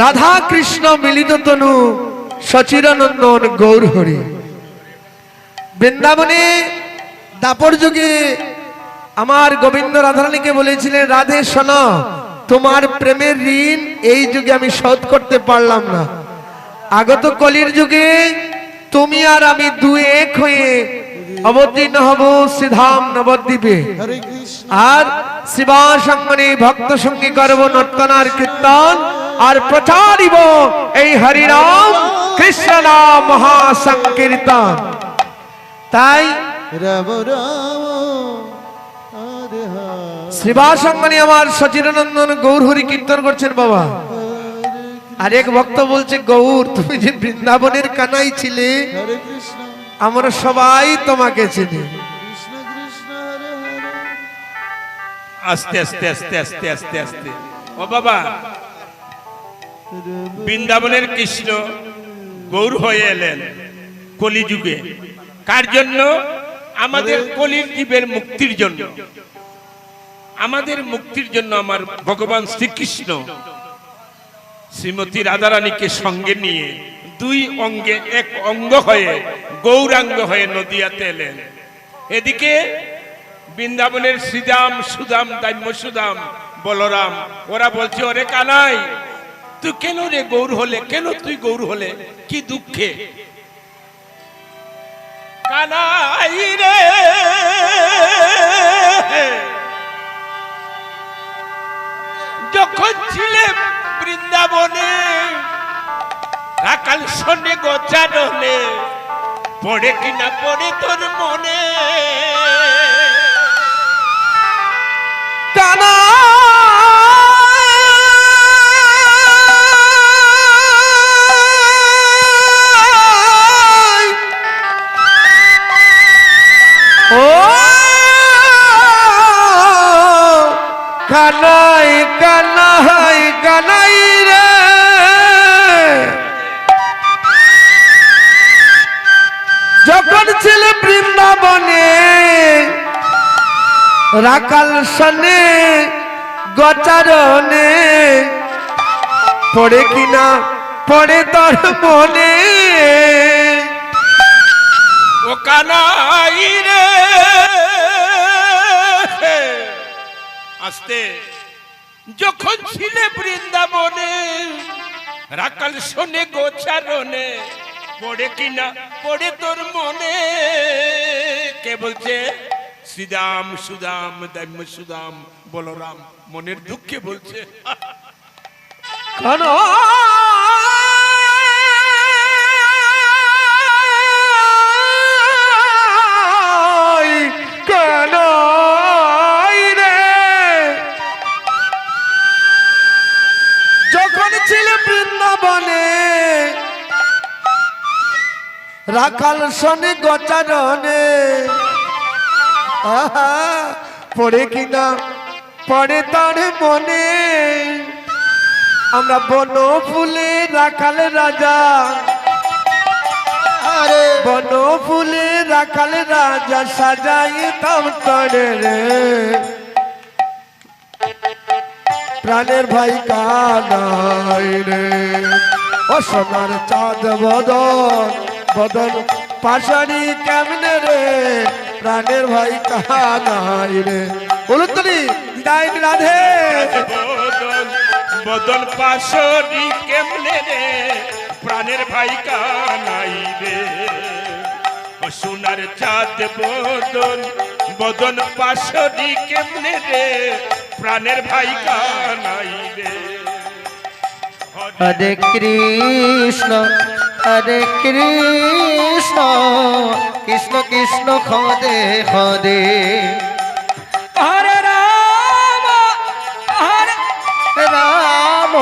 রাধা কৃষ্ণ মিলিত তনু সচিরানন্দন গৌর হরি। বৃন্দাবনে দাপর যুগে আমার গোবিন্দ রাধারানীকে বলেছিলেন, রাধে শোন, তোমার প্রেমের ঋণ এই যুগে আমি শোধ করতে পারলাম না। আগত কলির যুগে তুমি আর আমি দু এক হয়ে অবতীর্ণ হব শ্রীধাম নবদ্বীপে। আর শিবা সঙ্গনে ভক্ত সঙ্গী করব নর্তনার কীর্তন আর প্রচারিব এই হরিনাম কৃষ্ণ নাম মহাসংকীর্তন। তাই রাম সঙ্গনে আমার সচিরানন্দন গৌর হরি কীর্তন করছেন বাবা। আর এক ভক্ত বলছে গৌর তুমি যে বৃন্দাবনের কানাই ছিলে আমরা সবাই তোমাকে চিনি। আস্তে আস্তে আস্তে আস্তে আস্তে আস্তে। ও বাবা, বৃন্দাবনের কৃষ্ণ গৌর হয়ে এলেন কলিযুগে। কার জন্য? আমাদের কলির জীবের মুক্তির জন্য। আমাদের মুক্তির জন্য আমার ভগবান শ্রীকৃষ্ণ শ্রীমতী রাধারানীকে সঙ্গে নিয়ে দুই অঙ্গে এক অঙ্গ হয়ে গৌরাঙ্গ হয়ে নদিয়াতে এলেন এদিকে বৃন্দাবনের শ্রীদাম, সুদাম, দাম্য সুদাম, বলরাম, ওরা বলছে, ওরে কানাই, তুই কেন রে গৌর হলে? কেন তুই গৌর হলে? কি দুঃখে? কানাই রে, যখন ছিলে বৃন্দাবনে রাকাল শোনে গোচারণে পড়ে কিনা পড়ে তোর মনে? ও! কানাই কানাই কানাই রে। রাকাল সনে গচারণে। পড়ে কিনা পড়ে তোর মনে। ও কানাই রে। আস্তে। যখন ছিলে বৃন্দাবনে, রাকাল শোনে, গোচারণে। পড়ে কিনা পড়ে তোর মনে। কে বলছে? শ্রীদাম সুদাম দাম্য সুদাম বলরাম মনের দুঃখে বলছে। রাখাল শনি গচারণে পড়ে কিনা পড়ে তার মনে। আমরা বন ফুলে রাখাল রাজা। হরে বন ফুলে রাখাল রাজা সাজাই তাম তরে রে। প্রাণের ভাই কানাই রে। ও সোনার চাঁদ বদন বদন পাশারি কেমনে রে? প্রাণের ভাই কানাই রে? বলুন তো নি বিদায় রাধে। বদন বদন পাশরি কেমনে রে? প্রাণের ভাই কানাই রে? ও সোনার চাঁদ বদন বদন পাশরি কেমনে রে? প্রাণের ভাই কানাই রে? হরে কৃষ্ণ। হরে কৃষ্ণ কৃষ্ণ কৃষ্ণ খদে হরে। হরে রাম হরে রাম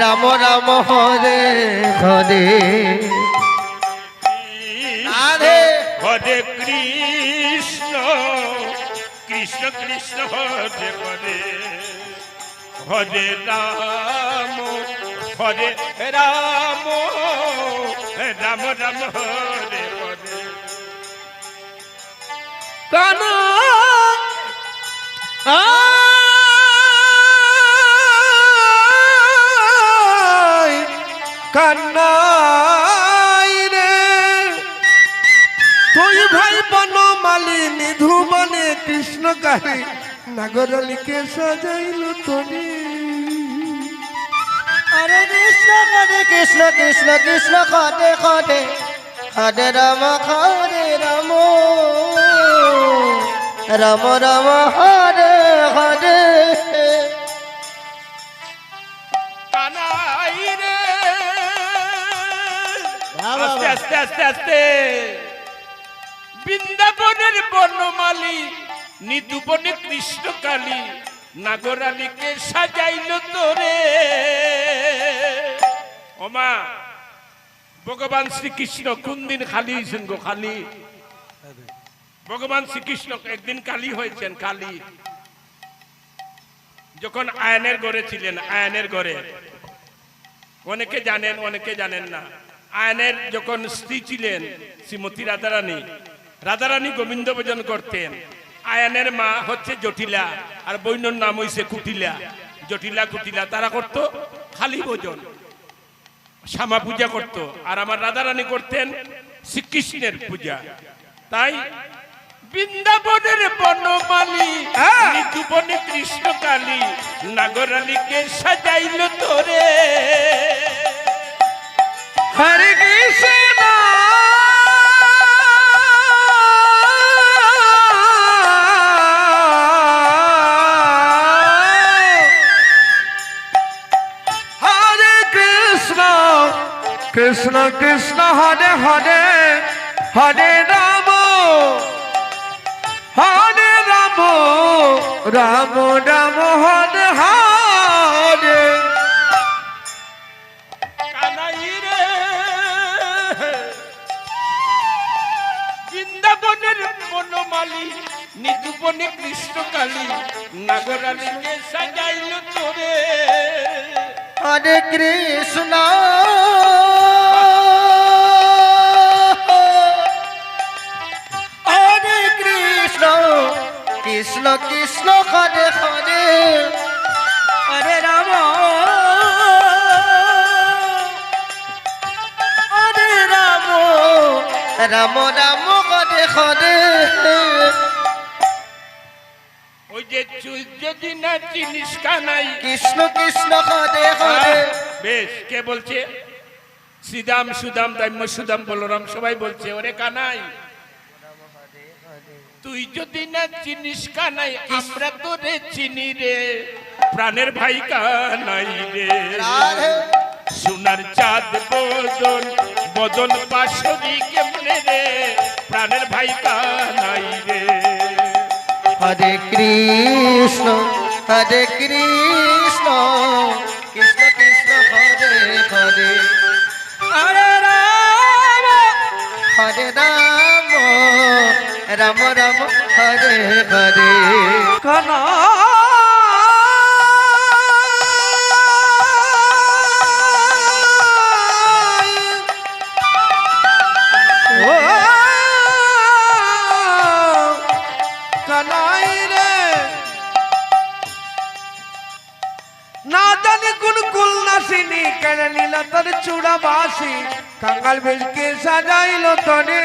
রাম রাম হরে হরে। হরে কৃষ্ণ কৃষ্ণ কৃষ্ণ হরে হরে। হরে রাম হরে রাম রাম রাম হরে হরে কানা। কান্নাই রে। তুই ভাই বন মালিনী, ধ্রুবনে সাজাইল হরে কৃষ্ণ হরে কৃষ্ণ কৃষ্ণ কৃষ্ণ হরে হরে হরে রাম হরে রাম। রাম রাম হরে হরে কানাই রে। বাবা। আস্তে আস্তে আস্তে আস্তে। বৃন্দাবনের বনমালী নিতুবনে কৃষ্ণ কালী নাগরালীকে সাজাইল তোরে। ওমা, ভগবান শ্রীকৃষ্ণ কোন দিন খালি হয়েছেন গো খালি? ভগবান শ্রীকৃষ্ণ একদিন কালী হয়েছেন কালী। যখন আয়নের ঘরে ছিলেন, আয়নের ঘরে। অনেকে জানেন অনেকে জানেন না। আয়নের যখন স্ত্রী ছিলেন, শ্রীমতী রাধারানী রাধারানী গোবিন্দ ভোজন করতেন। আয়নের মা হচ্ছে জটিলা, আর বৈন্যর নাম হইছে কুটিলা। জটিলা, কুটিলা, তারা করতো খালি ভোজন। শ্যামা পূজা করত। আর আমার রাধারানী করতেন শ্রীকৃষ্ণের পূজা। তাই বৃন্দাবনের বনমালী হ্যাঁ। নিতুবনে কৃষ্ণ কালী নাগরালীকে সাজাইল তোরে। হরে কৃষ্ণ। কৃষ্ণ কৃষ্ণ হরে হরে হরে রাম। হরে রাম রাম রাম হরে হরে। বৃন্দাবনের বনমালী নিতুবনে কৃষ্ণ কালী নাগরালীকে সাজাইল তোরে। হরে কৃষ্ণ কৃষ্ণ কৃষ্ণ হরে হরে। হরে রাম। হরে রাম। রাম রাম হরে হরে। ওই যে চুল যদি না চিনিস কানাই। কৃষ্ণ কৃষ্ণ হরে হরে। বেশ কে বলছে? শ্রীদাম সুদাম দাম্য সুদাম বলরাম সবাই বলছে ওরে কানাই। তুই যদি না চিনিস কানাই আমরা তোরে চিনি রে। প্রাণের ভাই কানাই রে। সোনার চাঁদ বদন বদন পাশরি কেমনে রে? প্রাণের ভাই কানাই রে। হরে কৃষ্ণ হরে কৃষ্ণ কৃষ্ণ কৃষ্ণ হরে হরে। হরে রাম। হরে রাম। রাম রাম, হরে হরে। কানা? কানাই রে। না জানি কোন কুল নাসিনি কেড়ে নিল তোর চূড়া বাসি কাঙ্গাল বেলকে সাজাইলো তরে।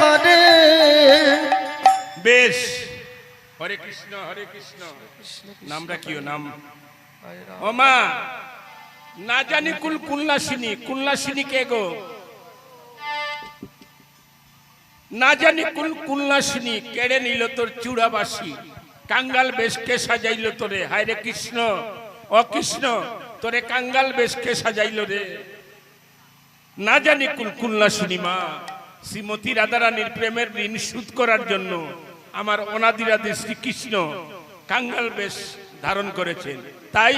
হরে বেশ। হরে কৃষ্ণ হরে কৃষ্ণ। নামটা কিও নাম? ও মা, না জানি কুল কুল্লাসিনী। কুল্লাসিনী কে গো? না জানি কুল কুল্লাসিনী, কেড়ে নিল তোর চূড়াবাসী। কাঙ্গাল বেশকে সাজাইল তোরে? হায় রে কৃষ্ণ ও কৃষ্ণ, তোরে কাঙ্গাল বেশকে সাজাইল রে? না জানি কুল কুল্লাসিনী মা। শ্রীমতী রাধারানীর প্রেমের ঋণ শোধ করার জন্য আমার অনাদিরাদি শ্রীকৃষ্ণ কাঙ্গাল বেশ ধারণ করেছেন। তাই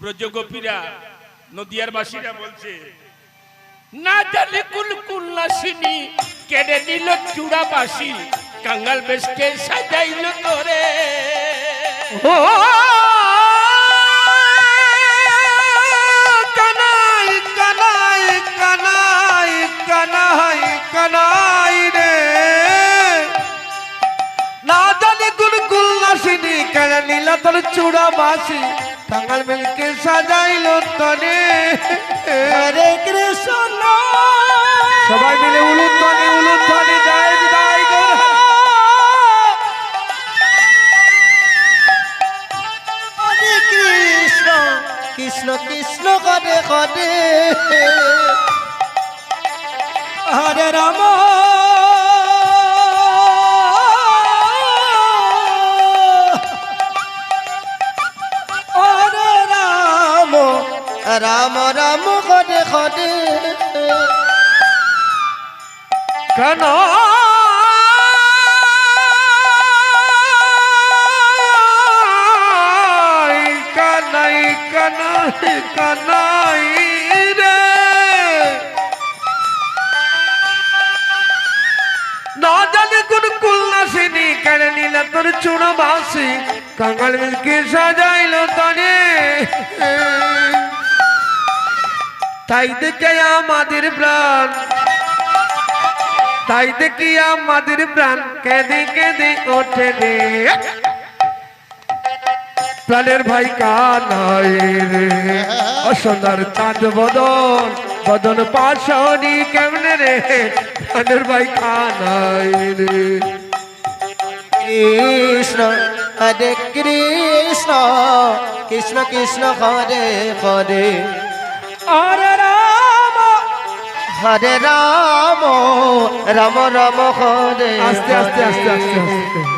ব্রজগোপীরা, নদিয়ার বাসীরা বলছে, না জানি কুল নাসিনি, কেড়ে নিল চূড়া বাসি কাঙ্গাল বেশকে সাজাইল তোরে ও রে। না জানি গুল গুল নাসিনি কেন নীলা তোর চূড়া বাসি কাঙ্গাল মিলকে সাজাইল তনে হরে কৃষ্ণ। সবাই মিলে উলুধ্বনি উলুধ্বনি জয় জয় গৌর। হরে কৃষ্ণ কৃষ্ণ কৃষ্ণ হরে হরে হরে রাম। হরে রাম। রাম রাম হরে হরে। কেন? কানাই কানাই কানাই তোর চুনো বাসি কাঙ্গাল মিলকে সাজাইল তনে। তাই দেখে আমাদের প্রাণ, তাই দেখি আমাদের প্রাণ কেঁদে কেঁদে ওঠে রে। প্রাণের ভাই কানাই রে। অসন্ধার চাঁদ বদন বদন পাশনি কেমনে রে? প্রাণের ভাই কানাই রে। কৃষ্ণ হরে কৃষ্ণ কৃষ্ণ কৃষ্ণ হরে হরে। হরে রাম। হরে রাম রাম রাম হরে আস্তে আস্তে আস্তে আস্তে আস্তে।